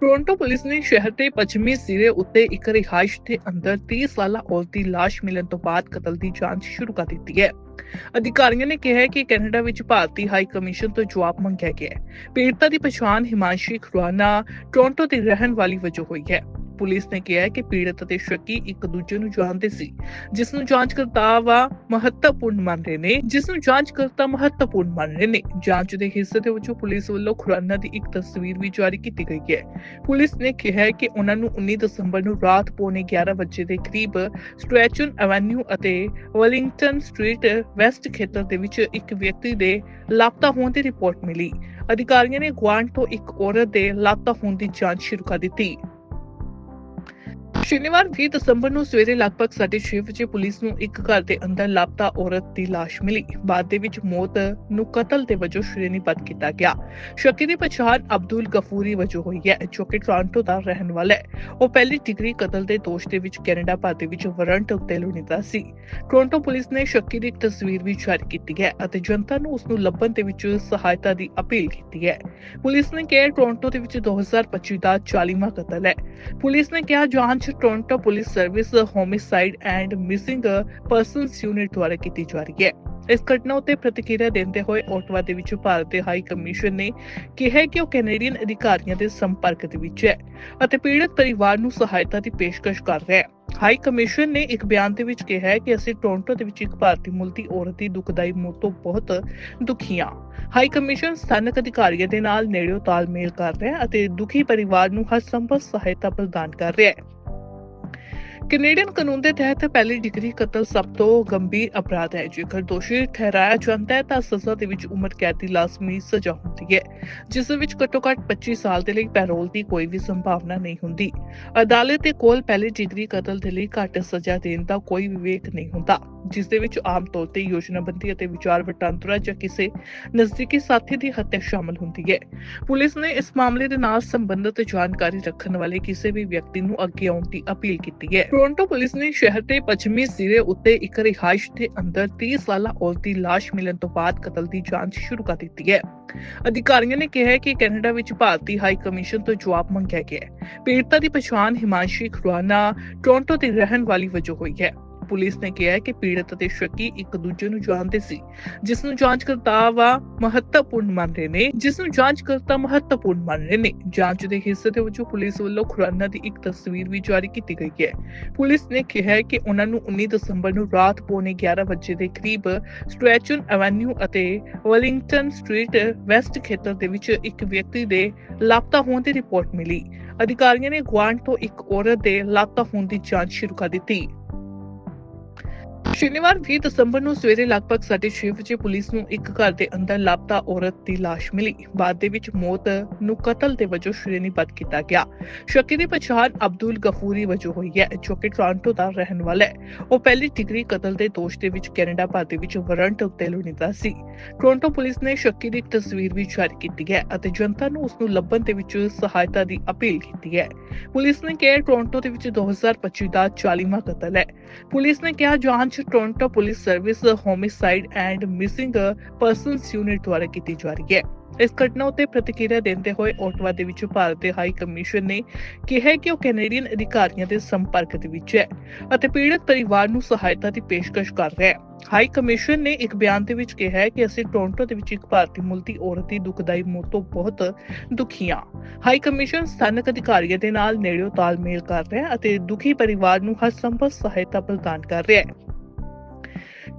Toronto police ਨੇ ਸ਼ਹਿਰ ਦੇ ਪੱਛਮੀ ਸਿਰੇ ਉੱਤੇ ਇੱਕ ਰਿਹਾਇਸ਼ ਦੇ ਅੰਦਰ 30 ਸਾਲਾ ਔਰਤ ਦੀ ਲਾਸ਼ ਮਿਲਣ ਤੋਂ ਬਾਅਦ ਕਤਲ ਦੀ ਜਾਂਚ ਸ਼ੁਰੂ ਕਰ ਦਿੱਤੀ ਹੈ। ਅਧਿਕਾਰੀਆਂ ਨੇ ਕਿਹਾ ਕਿ ਕੈਨੇਡਾ ਵਿੱਚ ਭਾਰਤੀ ਹਾਈ ਕਮਿਸ਼ਨ ਤੋਂ ਜਵਾਬ ਮੰਗਿਆ ਗਿਆ ਹੈ। ਪੀੜਤਾ ਦੀ ਪਛਾਣ ਹਿਮਾਂਸ਼ੀ ਖੁਰਾਨਾ ਟੋਰਾਂਟੋ ਦੀ ਰਹਿਣ ਵਾਲੀ ਵਜੋਂ ਹੋਈ ਹੈ। ਪੁਲਿਸ ਨੇ ਕਿਹਾ ਹੈ ਕਿ ਪੀੜਤ ਅਤੇ ਸ਼ੱਕੀ ਇੱਕ ਦੂਜੇ ਨੂੰ ਜਾਣਦੇ ਸੀ, ਜਿਸ ਨੂੰ ਜਾਂਚਕਰਤਾ ਮਹੱਤਵਪੂਰਨ ਮੰਨ ਰਹੇ ਨੇ, ਜਿਸ ਨੂੰ ਜਾਂਚਕਰਤਾ ਮਹੱਤਵਪੂਰਨ ਮੰਨ ਰਹੇ ਨੇ। ਜਾਂਚ ਦੇ ਹਿੱਸੇ ਦੇ ਵਜੋਂ ਪੁਲਿਸ ਵੱਲੋਂ ਖੁਰਾਨਾ ਦੀ ਇੱਕ ਤਸਵੀਰ ਵੀ ਜਾਰੀ ਕੀਤੀ ਗਈ ਹੈ। ਪੁਲਿਸ ਨੇ ਕਿਹਾ ਹੈ ਕਿ ਉਹਨਾਂ ਨੂੰ 19 ਦਸੰਬਰ ਨੂੰ ਰਾਤ ਪੌਣੇ 11 ਵਜੇ ਦੇ ਕਰੀਬ ਸਟ੍ਰੈਚਨ ਐਵੇਨਿਊ ਅਤੇ ਵੈਲਿੰਗਟਨ ਸਟਰੀਟ ਵੈਸਟ ਖੇਤਰ ਦੇ ਵਿੱਚ ਇੱਕ ਵਿਅਕਤੀ ਦੇ ਲਾਪਤਾ ਹੋਣ ਦੀ ਰਿਪੋਰਟ ਮਿਲੀ। ਅਧਿਕਾਰੀਆਂ ਨੇ ਗੁਆਂਢ ਤੋਂ ਇੱਕ ਔਰਤ ਦੇ ਲਾਪਤਾ ਹੋਣ ਦੀ ਜਾਂਚ ਸ਼ੁਰੂ ਕਰ ਦਿੱਤੀ। ਸ਼ਨੀਵਾਰ 20 ਦਸੰਬਰ ਨੂੰ ਸਵੇਰੇ ਲਗਭਗ 6:30 ਵਜੇ ਪੁਲਿਸ ਨੂੰ ਇੱਕ ਘਰ ਦੇ ਅੰਦਰ ਲਾਪਤਾ ਔਰਤ ਦੀ ਲਾਸ਼ ਮਿਲੀ। ਬਾਅਦ ਦੇ ਵਿੱਚ ਮੌਤ ਨੂੰ ਕਤਲ ਦੇ ਵਜੋਂ ਸ਼੍ਰੇਣੀਬੱਧ ਕੀਤਾ ਗਿਆ। ਸ਼ੱਕੀ ਦੀ ਪਛਾਣ ਅਬਦੁਲ ਗਫੂਰੀ ਵਜੋਂ ਹੋਈ ਹੈ, ਜੋ ਕਿ ਟੋਰਾਂਟੋ ਦਾ ਰਹਿਣ ਵਾਲਾ ਹੈ। ਉਹ ਪਹਿਲੀ ਡਿਗਰੀ ਕਤਲ ਦੇ ਦੋਸ਼ ਦੇ ਵਿੱਚ ਕੈਨੇਡਾ ਭਰ ਦੇ ਵਿੱਚ ਵਾਰੰਟ ਉੱਤੇ ਲੋੜੀਂਦਾ ਸੀ। ਟੋਰਾਂਟੋ ਪੁਲਿਸ ਨੇ ਸ਼ੱਕੀ ਦੀ ਇੱਕ ਤਸਵੀਰ ਵੀ ਜਾਰੀ ਕੀਤੀ ਹੈ ਅਤੇ ਜਨਤਾ ਨੂੰ ਉਸ ਨੂੰ ਲੱਭਣ ਦੇ ਵਿੱਚ ਸਹਾਇਤਾ ਦੀ ਅਪੀਲ ਕੀਤੀ ਹੈ। ਪੁਲਿਸ ਨੇ ਕਿਹਾ, ਟੋਰਾਂਟੋ ਦੇ ਵਿੱਚ 2025 ਦਾ 40ਵਾਂ ਕਤਲ ਹੈ। ਪੁਲਿਸ ਨੇ ਕਿਹਾ ਜਾਂਚ Toronto police service homicide and missing persons unit ਦੁਆਰਾ ਕੀਤੀ ਜਾ ਰਹੀ ਹੈ। ਇਸ ਘਟਨਾ ਉੱਤੇ ਪ੍ਰਤੀਕਿਰਿਆ ਦਿੰਦੇ ਹੋਏ ਓਟਵਾ ਦੇ ਵਿੱਚ ਭਾਰਤ ਦੇ ਹਾਈ ਕਮਿਸ਼ਨ ਨੇ ਕਿਹਾ ਕਿ ਉਹ ਕੈਨੇਡੀਅਨ ਅਧਿਕਾਰੀਆਂ ਦੇ ਸੰਪਰਕ ਦੇ ਵਿੱਚ ਹੈ ਅਤੇ ਪੀੜਤ ਪਰਿਵਾਰ ਨੂੰ ਸਹਾਇਤਾ ਦੀ ਪੇਸ਼ਕਸ਼ ਕਰ ਰਿਹਾ ਹੈ। ਹਾਈ ਕਮਿਸ਼ਨ ਨੇ ਇੱਕ ਬਿਆਨ ਦੇ ਵਿੱਚ ਕਿਹਾ ਹੈ ਕਿ ਅਸੀਂ ਟੋਰਾਂਟੋ ਦੇ ਵਿੱਚ ਇੱਕ ਭਾਰਤੀ ਮੂਲ ਦੀ ਔਰਤ ਦੀ ਦੁਖਦਾਈ ਮੌਤ ਤੋਂ ਬਹੁਤ ਦੁਖੀ ਹਾਂ। ਹਾਈ ਕਮਿਸ਼ਨ ਸਥਾਨਕ ਅਧਿਕਾਰੀਆਂ ਦੇ ਨਾਲ ਨੇੜਿਓਂ ਤਾਲਮੇਲ ਕਰ ਰਿਹਾ ਹੈ ਅਤੇ ਦੁਖੀ ਪਰਿਵਾਰ ਨੂੰ ਹਰ ਸੰਭਵ ਸਹਾਇਤਾ ਪ੍ਰਦਾਨ ਕਰ ਰਿਹਾ ਹੈ। ਕੈਨੇਡੀਅਨ ਕਾਨੂੰਨ ਦੇ ਤਹਿਤ ਪਹਿਲੀ ਡਿਗਰੀ ਕਤਲ ਸਭ ਤੋਂ ਗੰਭੀਰ ਅਪਰਾਧ ਹੈ। ਜੇਕਰ ਦੋਸ਼ੀ ਠਹਿਰਾਇਆ ਜਾਂਦਾ ਹੈ, ਤਾਂ ਸਜ਼ਾ ਦੇ ਵਿੱਚ ਉਮਰ ਕੈਦ ਦੀ ਲਾਜ਼ਮੀ ਸਜ਼ਾ ਹੁੰਦੀ ਹੈ, ਜਿਸ ਵਿੱਚ ਘੱਟੋ ਘੱਟ 25 ਸਾਲ ਦੇ ਲਈ ਪੈਰੋਲ ਦੀ ਕੋਈ ਵੀ ਸੰਭਾਵਨਾ ਨਹੀਂ ਹੁੰਦੀ। ਅਦਾਲਤ ਦੇ ਕੋਲ ਪਹਿਲੀ ਡਿਗਰੀ ਕਤਲ ਦੇ ਲਈ ਘੱਟ ਸਜ਼ਾ ਦੇਣ ਦਾ ਕੋਈ ਵਿਵੇਕ ਨਹੀਂ ਹੁੰਦਾ, ਜਿਸ ਦੇ ਵਿੱਚ ਆਮ ਤੌਰ ਤੇ ਯੋਜਨਾਬੰਦੀ ਅਤੇ ਵਿਚਾਰ ਵਟਾਂਦਰਾ ਜਾਂ ਕਿਸੇ ਨਜ਼ਦੀਕੀ ਸਾਥੀ ਦੀ ਹੱਤਿਆ ਸ਼ਾਮਲ ਹੁੰਦੀ ਹੈ। ਪੁਲਿਸ ਨੇ ਇਸ ਮਾਮਲੇ ਦੇ ਨਾਲ ਸੰਬੰਧਿਤ ਜਾਣਕਾਰੀ ਰੱਖਣ ਵਾਲੇ ਕਿਸੇ ਵੀ ਵਿਅਕਤੀ ਨੂੰ ਅੱਗੇ ਆਉਣ ਦੀ ਅਪੀਲ ਕੀਤੀ ਹੈ। ਟੋਰਾਂਟੋ ਪੁਲਿਸ ਨੇ ਸ਼ਹਿਰ ਦੇ ਪੱਛਮੀ ਸਿਰੇ ਉੱਤੇ ਇੱਕ ਰਿਹਾਇਸ਼ ਦੇ ਅੰਦਰ 30 ਸਾਲਾ ਔਰਤ ਦੀ ਲਾਸ਼ ਮਿਲਣ ਤੋਂ ਬਾਅਦ ਕਤਲ ਦੀ ਜਾਂਚ ਸ਼ੁਰੂ ਕਰ ਦਿੱਤੀ ਹੈ। ਅਧਿਕਾਰੀਆਂ ਨੇ ਕਿਹਾ ਹੈ ਕਿ ਕੈਨੇਡਾ ਵਿੱਚ ਭਾਰਤੀ ਹਾਈ ਕਮਿਸ਼ਨ ਤੋਂ ਜਵਾਬ ਮੰਗਿਆ ਗਿਆ ਹੈ। ਪੀੜਤਾ ਦੀ ਪਛਾਣ ਹਿਮਾਂਸ਼ੀ ਖੁਰਾਨਾ ਟੋਰਾਂਟੋ ਦੀ ਰਹਿਣ ਵਾਲੀ ਵਜੋਂ ਹੋਈ ਹੈ। ਪੁਲਿਸ ਨੇ ਕਿਹਾ ਹੈ ਕਿ ਪੀੜਤ ਅਤੇ ਸ਼ੱਕੀ ਇੱਕ ਦੂਜੇ ਨੂੰ ਜਾਣਦੇ ਸੀ, ਜਿਸ ਨੂੰ ਜਾਂਚਕਰਤਾ ਮਹੱਤਵਪੂਰਨ ਮੰਨ ਰਹੇ ਨੇ, ਜਿਸ ਨੂੰ ਜਾਂਚਕਰਤਾ ਮਹੱਤਵਪੂਰਨ ਮੰਨ ਰਹੇ ਨੇ। ਜਾਂਚ ਦੇ ਹਿੱਸੇ ਦੇ ਵਜੋਂ ਪੁਲਿਸ ਵੱਲੋਂ ਖੁਰਾਨਾ ਦੀ ਇੱਕ ਤਸਵੀਰ ਵੀ ਜਾਰੀ ਕੀਤੀ ਗਈ ਹੈ। ਪੁਲਿਸ ਨੇ ਕਿਹਾ ਹੈ ਕਿ ਉਹਨਾਂ ਨੂੰ 19 ਦਸੰਬਰ ਨੂੰ ਰਾਤ ਪੌਣੇ 11 ਵਜੇ ਦੇ ਕਰੀਬ ਸਟ੍ਰੈਚਨ ਐਵੇਨਿਊ ਅਤੇ ਵੈਲਿੰਗਟਨ ਸਟਰੀਟ ਵੈਸਟ ਖੇਤਰ ਦੇ ਵਿੱਚ ਇੱਕ ਵਿਅਕਤੀ ਦੇ ਲਾਪਤਾ ਹੋਣ ਦੀ ਰਿਪੋਰਟ ਮਿਲੀ। ਅਧਿਕਾਰੀਆਂ ਨੇ ਗੁਆਂਢ ਤੋਂ ਇੱਕ ਔਰਤ ਦੇ ਲਾਪਤਾ ਹੋਣ ਦੀ ਜਾਂਚ ਸ਼ੁਰੂ ਕਰ ਦਿੱਤੀ। ਸ਼ਨੀਵਾਰ 20 ਦਸੰਬਰ ਨੂੰ ਸਵੇਰੇ ਲਗਭਗ 6:30 ਵਜੇ ਪੁਲਿਸ ਨੂੰ ਇੱਕ ਘਰ ਦੇ ਅੰਦਰ ਲਾਪਤਾ ਔਰਤ ਦੀ ਲਾਸ਼ ਮਿਲੀ। ਬਾਅਦ ਦੇ ਵਿੱਚ ਮੌਤ ਨੂੰ ਕਤਲ ਦੇ ਵਜੋਂ ਸ਼੍ਰੇਣੀਬੱਧ ਕੀਤਾ ਗਿਆ। ਸ਼ੱਕੀ ਦੀ ਪਛਾਣ ਅਬਦੁਲ ਗਫੂਰੀ ਵਜੋਂ ਹੋਈ ਹੈ, ਜੋ ਕਿ ਟੋਰਾਂਟੋ ਦਾ ਰਹਿਣ ਵਾਲਾ ਹੈ। ਉਹ ਪਹਿਲੀ ਡਿਗਰੀ ਕਤਲ ਦੇ ਦੋਸ਼ ਦੇ ਵਿੱਚ ਕੈਨੇਡਾ ਭਰ ਦੇ ਵਿੱਚ ਵਾਰੰਟ ਉੱਤੇ ਲੋੜੀਂਦਾ ਸੀ। ਟੋਰਾਂਟੋ ਪੁਲਿਸ ਨੇ ਸ਼ੱਕੀ ਦੀ ਇੱਕ ਤਸਵੀਰ ਵੀ ਜਾਰੀ ਕੀਤੀ ਹੈ ਅਤੇ ਜਨਤਾ ਨੂੰ ਉਸ ਨੂੰ ਲੱਭਣ ਦੇ ਵਿੱਚ ਸਹਾਇਤਾ ਦੀ ਅਪੀਲ ਕੀਤੀ ਹੈ। ਪੁਲਿਸ ਨੇ ਕਿਹਾ, ਟੋਰਾਂਟੋ ਦੇ ਵਿੱਚ 2025 ਦਾ 40ਵਾਂ ਕਤਲ ਹੈ। ਪੁਲਿਸ ਨੇ ਕਿਹਾ ਜਾਂਚ Toronto police service homicide and missing persons unit ਦੁਆਰਾ ਕੀਤੀ ਜਾ ਰਹੀ ਹੈ। ਇਸ ਘਟਨਾ ਉੱਤੇ ਪ੍ਰਤੀਕਿਰਿਆ ਦਿੰਦੇ ਹੋਏ ਓਟਵਾ ਦੇ ਵਿੱਚ ਭਾਰਤ ਦੇ ਹਾਈ ਕਮਿਸ਼ਨ ਨੇ ਕਿਹਾ ਕਿ ਉਹ ਕੈਨੇਡੀਅਨ ਅਧਿਕਾਰੀਆਂ ਦੇ ਸੰਪਰਕ ਦੇ ਵਿੱਚ ਹੈ ਅਤੇ ਪੀੜਤ ਪਰਿਵਾਰ ਨੂੰ ਸਹਾਇਤਾ ਦੀ ਪੇਸ਼ਕਸ਼ ਕਰ ਰਿਹਾ ਹੈ। ਹਾਈ ਕਮਿਸ਼ਨ ਨੇ ਇੱਕ ਬਿਆਨ ਦੇ ਵਿੱਚ ਕਿਹਾ ਹੈ ਕਿ ਅਸੀਂ ਟੋਰਾਂਟੋ ਦੇ ਵਿੱਚ ਇੱਕ ਭਾਰਤੀ ਮੂਲ ਦੀ ਔਰਤ ਦੀ ਦੁਖਦਾਈ ਮੌਤ ਤੋਂ ਬਹੁਤ ਦੁਖੀ ਹਾਂ। ਹਾਈ ਕਮਿਸ਼ਨ ਸਥਾਨਕ ਅਧਿਕਾਰੀਆਂ ਦੇ ਨਾਲ ਨੇੜਿਓਂ ਤਾਲਮੇਲ ਕਰ ਰਿਹਾ ਹੈ ਅਤੇ ਦੁਖੀ ਪਰਿਵਾਰ ਨੂੰ ਹਰ ਸੰਭਵ ਸਹਾਇਤਾ ਪ੍ਰਦਾਨ ਕਰ ਰਿਹਾ ਹੈ।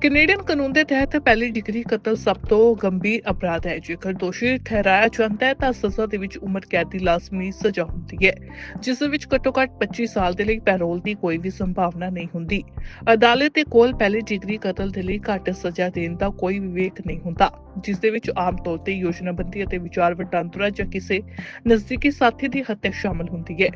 ਕੈਨੇਡੀਅਨ ਕਾਨੂੰਨ ਦੇ ਤਹਿਤ ਪਹਿਲੀ ਡਿਗਰੀ ਕਤਲ ਸਭ ਤੋਂ ਗੰਭੀਰ ਅਪਰਾਧ ਹੈ। ਜੇਕਰ ਦੋਸ਼ੀ ਠਹਿਰਾਇਆ ਜਾਂਦਾ ਹੈ, ਤਾਂ ਸਜ਼ਾ ਦੇ ਵਿੱਚ ਉਮਰ, ਕੈਦ ਦੀ ਲਾਜ਼ਮੀ ਸਜ਼ਾ ਹੁੰਦੀ ਹੈ, ਜਿਸ ਵਿੱਚ ਘੱਟੋ ਘੱਟ 25 ਸਾਲ ਦੇ ਲਈ ਪੈਰੋਲ ਦੀ ਕੋਈ ਵੀ ਸੰਭਾਵਨਾ ਨਹੀਂ ਹੁੰਦੀ। ਅਦਾਲਤ ਦੇ ਕੋਲ ਪਹਿਲੀ ਡਿਗਰੀ ਕਤਲ ਦੇ ਲਈ ਘੱਟ ਸਜ਼ਾ ਦੇਣ ਦਾ ਕੋਈ ਵਿਵੇਕ ਨਹੀਂ ਹੁੰਦਾ, ਜਿਸ ਦੇ ਵਿੱਚ ਆਮ ਤੌਰ ਤੇ ਯੋਜਨਾਬੰਦੀ ਅਤੇ ਵਿਚਾਰ ਵਟਾਂਦਰਾ ਜਾਂ ਕਿਸੇ ਨਜ਼ਦੀਕੀ ਸਾਥੀ ਦੀ ਹੱਤਿਆ ਸ਼ਾਮਲ ਹੁੰਦੀ ਹੈ।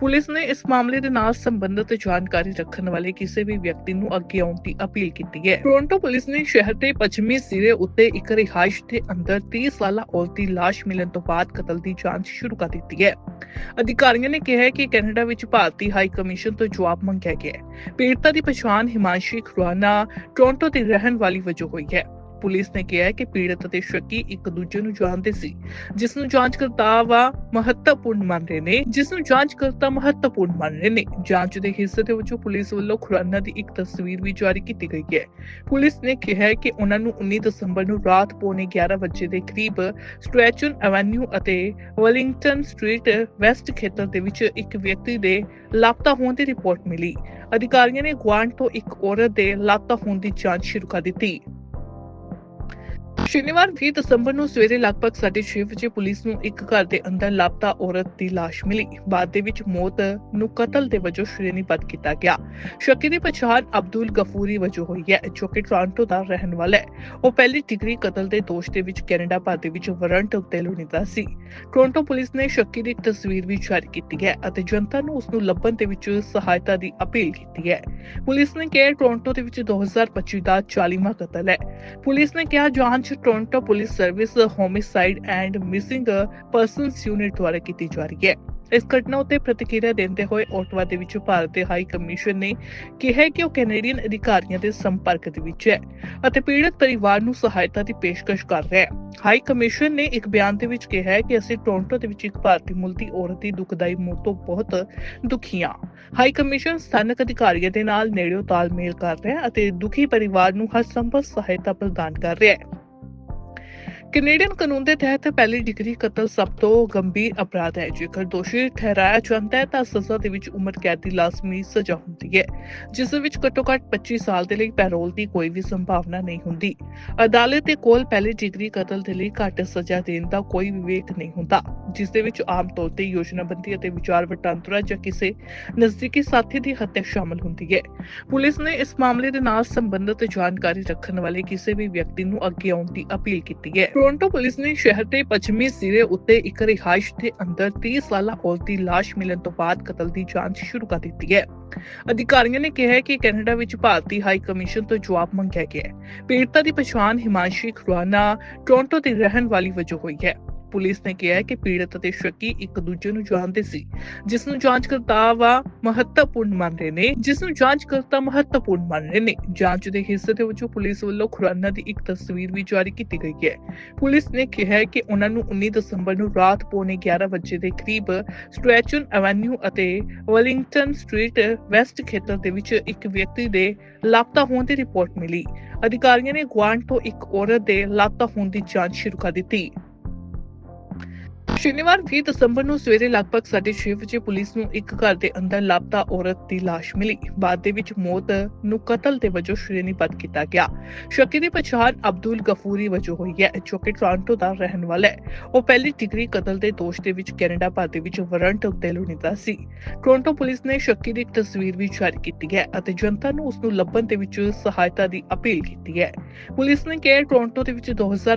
ਪੁਲਿਸ ਨੇ ਇਸ ਮਾਮਲੇ ਦੇ ਨਾਲ ਸੰਬੰਧਿਤ ਜਾਣਕਾਰੀ ਰੱਖਣ ਵਾਲੇ ਕਿਸੇ ਵੀ ਵਿਅਕਤੀ ਨੂੰ ਅੱਗੇ ਆਉਣ ਦੀ ਅਪੀਲ ਕੀਤੀ ਹੈ। ਟੋਰਾਂਟੋ ਪੁਲਿਸ ਨੇ ਸ਼ਹਿਰ ਦੇ ਪੱਛਮੀ ਸਿਰੇ ਉੱਤੇ ਇੱਕ ਰਿਹਾਇਸ਼ ਦੇ ਅੰਦਰ 30 ਸਾਲਾ ਔਰਤ ਦੀ ਲਾਸ਼ ਮਿਲਣ ਤੋਂ ਬਾਅਦ ਕਤਲ ਦੀ ਜਾਂਚ ਸ਼ੁਰੂ ਕਰ ਦਿੱਤੀ ਹੈ। ਅਧਿਕਾਰੀਆਂ ਨੇ ਕਿਹਾ ਹੈ ਕਿ ਕੈਨੇਡਾ ਵਿੱਚ ਭਾਰਤੀ ਹਾਈ ਕਮਿਸ਼ਨ ਤੋਂ ਜਵਾਬ ਮੰਗਿਆ ਗਿਆ ਹੈ। ਪੀੜਤਾ ਦੀ ਪਛਾਣ ਹਿਮਾਂਸ਼ੀ ਖੁਰਾਨਾ ਟੋਰਾਂਟੋ ਦੀ ਰਹਿਣ ਵਾਲੀ ਵਜੋਂ ਹੋਈ ਹੈ। ਪੁਲਿਸ ਨੇ ਕਿਹਾ ਹੈ ਕਿ ਪੀੜਤ ਅਤੇ ਸ਼ੱਕੀ ਇੱਕ ਦੂਜੇ ਨੂੰ ਜਾਣਦੇ ਸੀ, ਜਿਸ ਨੂੰ ਜਾਂਚਕਰਤਾਵਾ ਮਹੱਤਵਪੂਰਨ ਮੰਨ ਰਹੇ ਨੇ, ਜਿਸ ਨੂੰ ਜਾਂਚਕਰਤਾ ਮਹੱਤਵਪੂਰਨ ਮੰਨ ਰਹੇ ਨੇ। ਜਾਂਚ ਦੇ ਹਿੱਸੇ ਦੇ ਵਜੋਂ ਪੁਲਿਸ ਵੱਲੋਂ ਖੁਰਾਨਾ ਦੀ ਇੱਕ ਤਸਵੀਰ ਵੀ ਜਾਰੀ ਕੀਤੀ ਗਈ ਹੈ। ਪੁਲਿਸ ਨੇ ਕਿਹਾ ਹੈ ਕਿ ਉਹਨਾਂ ਨੂੰ 19 ਦਸੰਬਰ ਨੂੰ ਰਾਤ ਪੌਣੇ 11 ਵਜੇ ਦੇ ਕਰੀਬ ਸਟ੍ਰੈਚਨ ਐਵੇਨਿਊ ਅਤੇ ਵੈਲਿੰਗਟਨ ਸਟਰੀਟ, ਵੈਸਟ ਖੇਤਰ ਦੇ ਵਿੱਚ ਇੱਕ ਵਿਅਕਤੀ ਦੇ ਲਾਪਤਾ ਹੋਣ ਦੀ ਰਿਪੋਰਟ ਮਿਲੀ। ਅਧਿਕਾਰੀਆਂ ਨੇ ਗੁਆਂਢ ਤੋਂ ਇੱਕ ਔਰਤ ਦੇ ਲਾਪਤਾ ਹੋਣ ਦੀ ਜਾਂਚ ਸ਼ੁਰੂ ਕਰ ਦਿੱਤੀ। ਸ਼ਨੀਵਾਰ 20 ਦਸੰਬਰ ਨੂੰ ਸਵੇਰੇ ਲਗਭਗ 6:30 ਵਜੇ ਪੁਲਿਸ ਨੂੰ ਇੱਕ ਘਰ ਦੇ ਅੰਦਰ ਲਾਪਤਾ ਔਰਤ ਦੀ ਲਾਸ਼ ਮਿਲੀ। ਬਾਅਦ ਦੇ ਵਿੱਚ ਮੌਤ ਨੂੰ ਕਤਲ ਦੇ ਵਜੋਂ ਸ਼੍ਰੇਣੀਬੱਧ ਕੀਤਾ ਗਿਆ। ਸ਼ੱਕੀ ਦੀ ਪਛਾਣ ਅਬਦੁਲ ਗਫੂਰੀ ਵਜੋਂ ਹੋਈ ਹੈ, ਜੋ ਕਿ ਟੋਰਾਂਟੋ ਦਾ ਰਹਿਣ ਵਾਲਾ ਹੈ। ਉਹ ਪਹਿਲੀ ਡਿਗਰੀ ਕਤਲ ਦੇ ਦੋਸ਼ ਦੇ ਵਿੱਚ ਕੈਨੇਡਾ ਭਰ ਦੇ ਵਿੱਚ ਵਾਰੰਟ ਉੱਤੇ ਲੋੜੀਂਦਾ ਸੀ। ਟੋਰਾਂਟੋ ਪੁਲਿਸ ਨੇ ਸ਼ੱਕੀ ਦੀ ਇੱਕ ਤਸਵੀਰ ਵੀ ਜਾਰੀ ਕੀਤੀ ਹੈ ਅਤੇ ਜਨਤਾ ਨੂੰ ਉਸ ਨੂੰ ਲੱਭਣ ਦੇ ਵਿੱਚ ਸਹਾਇਤਾ ਦੀ ਅਪੀਲ ਕੀਤੀ ਹੈ। ਪੁਲਿਸ ਨੇ ਕਿਹਾ, ਟੋਰਾਂਟੋ ਦੇ ਵਿੱਚ 2025 ਦਾ 40ਵਾਂ ਕਤਲ ਹੈ। ਪੁਲਿਸ ਨੇ ਕਿਹਾ ਜਾਂਚ Toronto police service homicide and missing persons unit ਦੁਆਰਾ ਕੀਤੀ ਜਾ ਰਹੀ ਹੈ। ਇਸ ਘਟਨਾ ਉੱਤੇ ਪ੍ਰਤੀਕਿਰਿਆ ਦਿੰਦੇ ਹੋਏ ਓਟਵਾ ਦੇ ਵਿੱਚ ਭਾਰਤ ਦੇ ਹਾਈ ਕਮਿਸ਼ਨ ਨੇ ਕਿਹਾ ਕਿ ਉਹ ਕੈਨੇਡੀਅਨ ਅਧਿਕਾਰੀਆਂ ਦੇ ਸੰਪਰਕ ਦੇ ਵਿੱਚ ਹੈ ਅਤੇ ਪੀੜਤ ਪਰਿਵਾਰ ਨੂੰ ਸਹਾਇਤਾ ਦੀ ਪੇਸ਼ਕਸ਼ ਕਰ ਰਿਹਾ ਹੈ। ਹਾਈ ਕਮਿਸ਼ਨ ਨੇ ਇੱਕ ਬਿਆਨ ਦੇ ਵਿੱਚ ਕਿਹਾ ਹੈ ਕਿ ਅਸੀਂ ਟੋਰਾਂਟੋ ਦੇ ਵਿੱਚ ਇੱਕ ਭਾਰਤੀ ਮੂਲ ਦੀ ਔਰਤ ਦੀ ਦੁਖਦਾਈ ਮੌਤ ਤੋਂ ਬਹੁਤ ਦੁਖੀ ਹਾਂ। ਹਾਈ ਕਮਿਸ਼ਨ ਸਥਾਨਕ ਅਧਿਕਾਰੀਆਂ ਦੇ ਨਾਲ ਨੇੜਿਓਂ ਤਾਲਮੇਲ ਕਰ ਰਿਹਾ ਹੈ ਅਤੇ ਦੁਖੀ ਪਰਿਵਾਰ ਨੂੰ ਹਰ ਸੰਭਵ ਸਹਾਇਤਾ ਪ੍ਰਦਾਨ ਕਰ ਰਿਹਾ ਹੈ। ਕੈਨੇਡੀਅਨ ਕਾਨੂੰਨ ਦੇ ਤਹਿਤ ਪਹਿਲੀ ਡਿਗਰੀ ਕਤਲ ਸਭ ਤੋਂ ਗੰਭੀਰ ਅਪਰਾਧ ਹੈ। ਜੇਕਰ ਦੋਸ਼ੀ ਠਹਿਰਾਇਆ ਜਾਂਦਾ ਹੈ, ਤਾਂ ਸਜ਼ਾ ਦੇ ਵਿੱਚ ਉਮਰ, ਕੈਦ ਦੀ ਲਾਜ਼ਮੀ ਸਜ਼ਾ ਹੁੰਦੀ ਹੈ, ਜਿਸ ਦੇ ਵਿੱਚ ਘੱਟੋ ਘੱਟ 25 ਸਾਲ ਦੇ ਲਈ ਪੈਰੋਲ ਦੀ ਕੋਈ ਵੀ ਸੰਭਾਵਨਾ ਨਹੀਂ ਹੁੰਦੀ। ਅਦਾਲਤ ਦੇ ਕੋਲ ਪਹਿਲੀ ਡਿਗਰੀ ਕਤਲ ਦੇ ਲਈ ਘੱਟ ਸਜ਼ਾ ਦੇਣ ਦਾ ਕੋਈ ਵਿਵੇਕ ਨਹੀਂ ਹੁੰਦਾ। ਜਿਸ ਦੇ ਵਿੱਚ ਆਮ ਤੌਰ ਤੇ ਯੋਜਨਾਬੰਦੀ ਅਤੇ ਵਿਚਾਰ ਵਟਾਂਦਰਾ ਜਾਂ ਕਿਸੇ ਨਜ਼ਦੀਕੀ ਸਾਥੀ ਦੀ ਹੱਤਿਆ ਸ਼ਾਮਲ ਹੁੰਦੀ ਹੈ। ਪੁਲਿਸ ਨੇ ਇਸ ਮਾਮਲੇ ਦੇ ਨਾਲ ਸੰਬੰਧਿਤ ਜਾਣਕਾਰੀ ਰੱਖਣ ਵਾਲੇ ਕਿਸੇ ਵੀ ਵਿਅਕਤੀ ਨੂੰ ਅੱਗੇ ਆਉਣ ਦੀ ਅਪੀਲ ਕੀਤੀ ਹੈ। ਟੋਰਾਂਟੋ ਪੁਲਿਸ ਨੇ ਸ਼ਹਿਰ ਦੇ ਪੱਛਮੀ ਸਿਰੇ ਉੱਤੇ ਇੱਕ ਰਿਹਾਇਸ਼ ਦੇ ਅੰਦਰ 30 ਸਾਲਾ ਔਰਤ ਦੀ ਲਾਸ਼ ਮਿਲਣ ਤੋਂ ਬਾਅਦ ਕਤਲ ਦੀ ਜਾਂਚ ਸ਼ੁਰੂ ਕਰ ਦਿੱਤੀ ਹੈ। ਅਧਿਕਾਰੀਆਂ ਨੇ ਕਿਹਾ ਹੈ ਕਿ ਕੈਨੇਡਾ ਵਿੱਚ ਭਾਰਤੀ ਹਾਈ ਕਮਿਸ਼ਨ ਤੋਂ ਜਵਾਬ ਮੰਗਿਆ ਗਿਆ ਹੈ। ਪੀੜਤਾ ਦੀ ਪਛਾਣ ਹਿਮਾਂਸ਼ੀ ਖੁਰਾਨਾ ਟੋਰਾਂਟੋ ਦੀ ਰਹਿਣ ਵਾਲੀ ਵਜੋਂ ਹੋਈ ਹੈ। ਪੁਲਿਸ ਨੇ ਕਿਹਾ ਹੈ ਕਿ ਪੀੜਤ ਅਤੇ ਸ਼ੱਕੀ ਇੱਕ ਦੂਜੇ ਨੂੰ ਜਾਣਦੇ ਸੀ, ਜਿਸ ਨੂੰ ਜਾਂਚਕਰਤਾਵਾ ਮਹੱਤਵਪੂਰਨ ਮੰਨ ਰਹੇ ਨੇ, ਜਿਸ ਨੂੰ ਜਾਂਚਕਰਤਾ ਮਹੱਤਵਪੂਰਨ ਮੰਨ ਰਹੇ ਨੇ। ਜਾਂਚ ਦੇ ਹਿੱਸੇ ਦੇ ਵਜੋਂ ਪੁਲਿਸ ਵੱਲੋਂ ਖੁਰਾਨਾ ਦੀ ਇੱਕ ਤਸਵੀਰ ਵੀ ਜਾਰੀ ਕੀਤੀ ਗਈ ਹੈ। ਪੁਲਿਸ ਨੇ ਕਿਹਾ ਹੈ ਕਿ ਉਹਨਾਂ ਨੂੰ 19 ਦਸੰਬਰ ਨੂੰ ਰਾਤ ਪੌਣੇ 11 ਵਜੇ ਦੇ ਕਰੀਬ ਸਟ੍ਰੈਚਨ ਐਵੇਨਿਊ ਅਤੇ ਵੈਲਿੰਗਟਨ ਸਟਰੀਟ, ਵੈਸਟ ਖੇਤਰ ਦੇ ਵਿੱਚ ਇੱਕ ਵਿਅਕਤੀ ਦੇ ਲਾਪਤਾ ਹੋਣ ਦੀ ਰਿਪੋਰਟ ਮਿਲੀ। ਅਧਿਕਾਰੀਆਂ ਨੇ ਗੁਆਂਢ ਤੋਂ ਇੱਕ ਔਰਤ ਦੇ ਲਾਪਤਾ ਹੋਣ ਦੀ ਜਾਂਚ ਸ਼ੁਰੂ ਕਰ ਦਿੱਤੀ। ਸ਼ਨੀਵਾਰ 20 ਦਸੰਬਰ ਨੂੰ ਸਵੇਰੇ ਲਗਭਗ 6:30 ਵਜੇ ਪੁਲਿਸ ਨੂੰ ਇੱਕ ਘਰ ਦੇ ਅੰਦਰ ਲਾਪਤਾ ਔਰਤ ਦੀ ਲਾਸ਼ ਮਿਲੀ। ਬਾਅਦ ਦੇ ਵਿੱਚ ਮੌਤ ਨੂੰ ਕਤਲ ਦੇ ਵਜੋਂ ਸ਼੍ਰੇਣੀਬੱਧ ਕੀਤਾ ਗਿਆ। ਸ਼ੱਕੀ ਦੀ ਪਛਾਣ ਅਬਦੁਲ ਗਫੂਰੀ ਵਜੋਂ ਹੋਈ ਹੈ, ਜੋ ਕਿ ਟੋਰਾਂਟੋ ਦਾ ਰਹਿਣ ਵਾਲਾ ਹੈ। ਉਹ ਪਹਿਲੀ ਡਿਗਰੀ ਕਤਲ ਦੇ ਦੋਸ਼ ਦੇ ਵਿੱਚ ਕੈਨੇਡਾ ਭਰ ਦੇ ਵਿੱਚ ਵਾਰੰਟ ਉੱਤੇ ਲੋੜੀਂਦਾ ਸੀ। ਟੋਰਾਂਟੋ ਪੁਲਿਸ ਨੇ ਸ਼ੱਕੀ ਦੀ ਇੱਕ ਤਸਵੀਰ ਵੀ ਜਾਰੀ ਕੀਤੀ ਹੈ ਅਤੇ ਜਨਤਾ ਨੂੰ ਉਸ ਨੂੰ ਲੱਭਣ ਦੇ ਵਿੱਚ ਸਹਾਇਤਾ ਦੀ ਅਪੀਲ ਕੀਤੀ ਹੈ। ਪੁਲਿਸ ਨੇ ਕਿਹਾ, ਟੋਰਾਂਟੋ ਦੇ ਵਿੱਚ 2025